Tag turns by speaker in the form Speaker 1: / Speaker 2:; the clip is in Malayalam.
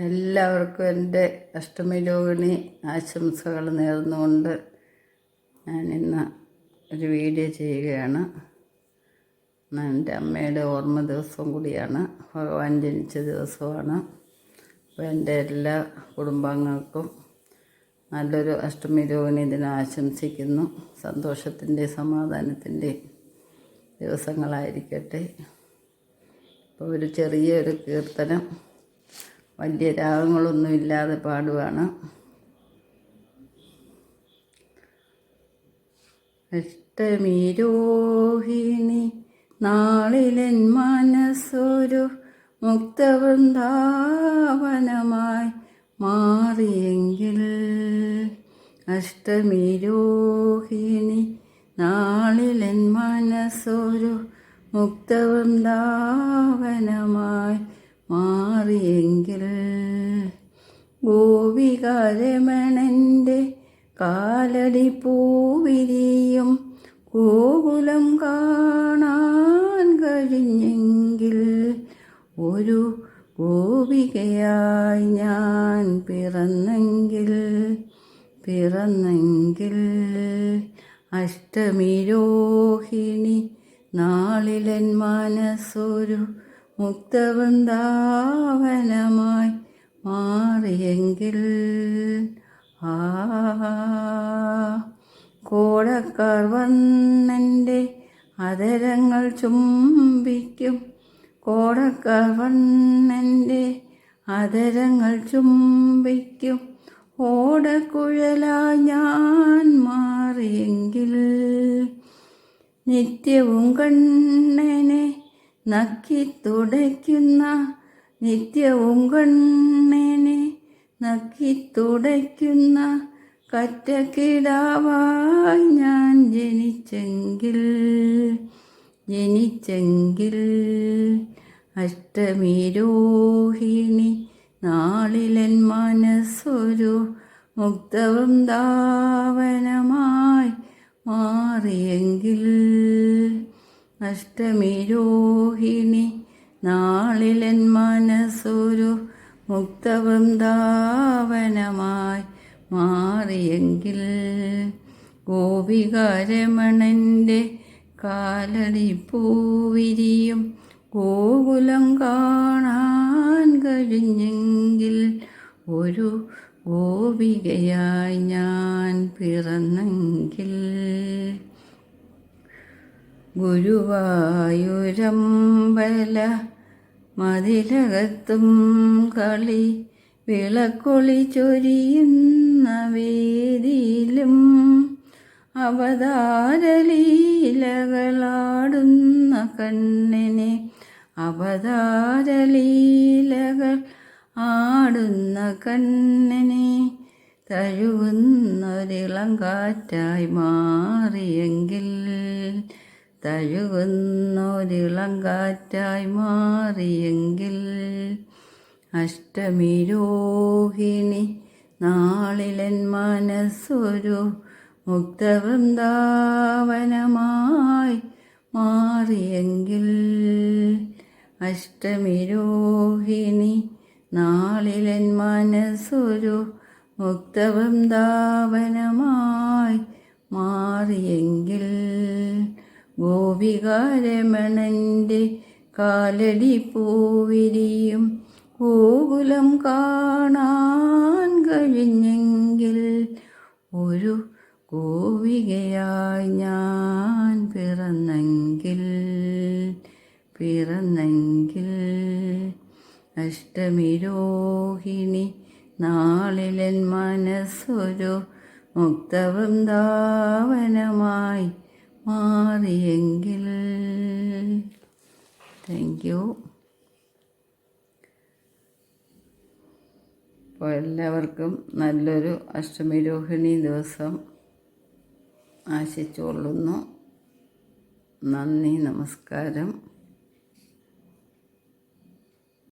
Speaker 1: എല്ലാവർക്കും എന്റെ അഷ്ടമി രോഹിണി ആശംസകൾ നേർന്നുകൊണ്ട് ഞാൻ ഇന്ന് ഒരു വീഡിയോ ചെയ്യുകയാണ്. എന്റെ അമ്മയുടെ ഓർമ്മ ദിവസം കൂടിയാണ്. ഭഗവാൻ ജനിച്ച ദിവസമാണ്. അപ്പോൾ എന്റെ എല്ലാ കുടുംബാംഗങ്ങൾക്കും നല്ലൊരു അഷ്ടമി രോഹിണി ദിനം ആശംസിക്കുന്നു. സന്തോഷത്തിന്റെ സമാധാനത്തിന്റെ ദിവസങ്ങളായിരിക്കട്ടെ. അപ്പോൾ ഒരു ചെറിയൊരു കീർത്തനം വലിയ രാഗങ്ങളൊന്നും ഇല്ലാതെ പാടുവാണ്. അഷ്ടമിരോഹിണി നാളിലൻ മനസ്സൊരു മുക്തവൃന്ദാവനമായി മാറിയെങ്കിൽ അഷ്ടമിരോഹിണി നാളിലൻ മനസ്സൊരു മുക്തവൃന്ദാവനമായി മാറിയെങ്കിൽ ഗോപികാരമണന്റെ കാലടി പൂവിരിയും ഗോകുലം കാണാൻ കഴിഞ്ഞെങ്കിൽ ഒരു ഗോപികയായി ഞാൻ പിറന്നെങ്കിൽ പിറന്നെങ്കിൽ അഷ്ടമിരോഹിണി നാളിലൻ മനസ്സൊരു മുക്തവൃന്ദാവനമായി മാറിയെങ്കിൽ ആ കോടക്കാർ വന്നെന്റെ അതരങ്ങൾ ചുംബിക്കും. കോടക്കാർ വന്നെന്റെ അതരങ്ങൾ ചുംബിക്കും. ഓടക്കുഴലായി ഞാൻ മാറിയെങ്കിൽ നിത്യവും കണ്ണനെ നക്കി തുടയ്ക്കുന്ന നിത്യവും കണ്ണനെ നക്കി തുടയ്ക്കുന്ന കറ്റക്കിടാവായി ഞാൻ ജനിച്ചെങ്കിൽ ജനിച്ചെങ്കിൽ അഷ്ടമിരോഹിണി നാളിലൻ മനസ്സൊരു മുക്തവും ദാവനമായി മാറിയെങ്കിൽ അഷ്ടമിരോഹിണി നാളിലൻ മനസ്സൊരു മുക്തവും ധാവനമായി മാറിയെങ്കിൽ ഗോപികാരമണന്റെ കാലടി പൂവിരിയും ഗോകുലം കാണാൻ കഴിഞ്ഞെങ്കിൽ ഒരു ഗോപികയായി ഞാൻ പിറന്നെങ്കിൽ ഗുരുവായൂരമ്പല മതിലകത്തും കളി വിളക്കൊളി ചൊരിയുന്ന വേദിയിലും അവതാരലീലകളാടുന്ന കണ്ണിനെ അവതാരലീലകൾ ആടുന്ന കണ്ണിനെ തഴുകുന്നൊരിളം കാറ്റായി മാറിയെങ്കിൽ തഴുകുന്നൊരിളം കാറ്റായി മാറിയെങ്കിൽ അഷ്ടമിരോഹിണി നാളിലൻ മനസ്സൊരു മുക്തവൃന്ദാവനമായി മാറിയെങ്കിൽ അഷ്ടമിരോഹിണി നാളിലൻ മനസ്സൊരു മുക്തവൃന്ദാവനമായി മാറിയെങ്കിൽ ഗോപികാരമണന്റെ കാലടി പൂവിരിയും ഗോകുലം കാണാൻ കഴിഞ്ഞെങ്കിൽ ഒരു ഗോപികയായി ഞാൻ പിറന്നെങ്കിൽ പിറന്നെങ്കിൽ അഷ്ടമിരോഹിണി നാളിലൻ മനസ്സൊരു മുക്തവൃന്ദാവനമായി മാറിയെങ്കിൽ. താങ്ക് യു അപ്പോൾ എല്ലാവർക്കും നല്ലൊരു അഷ്ടമി രോഹിണി ദിവസം ആശിച്ചുകൊള്ളുന്നു. നന്ദി നമസ്കാരം.